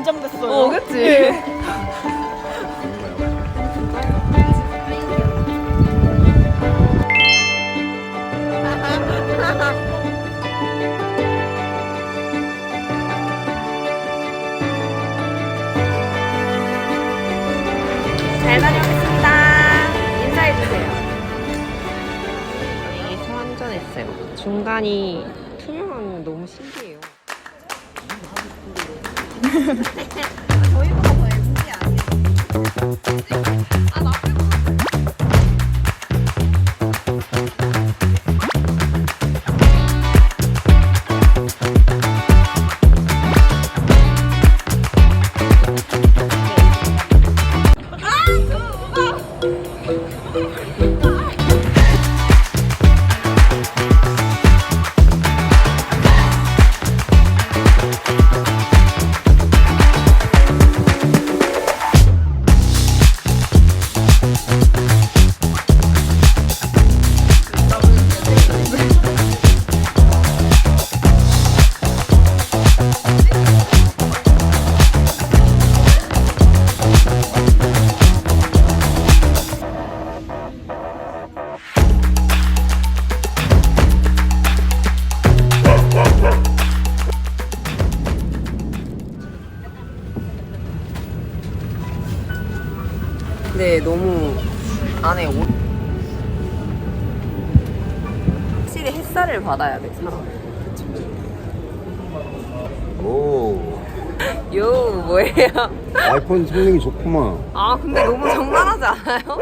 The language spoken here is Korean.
긴장됐어요. 어, 그치? 네. 잘 다녀오겠습니다. 인사해주세요. 저희 차 한잔 했어요. 중간이 투명한 게 너무 신기해요. 아. 네, 너무 안에 옷. 확실히 햇살을 받아야 돼, 사람. 오 요, 뭐예요? 아이폰 성능이 좋구만 아, 근데 너무 장난하지 않아요?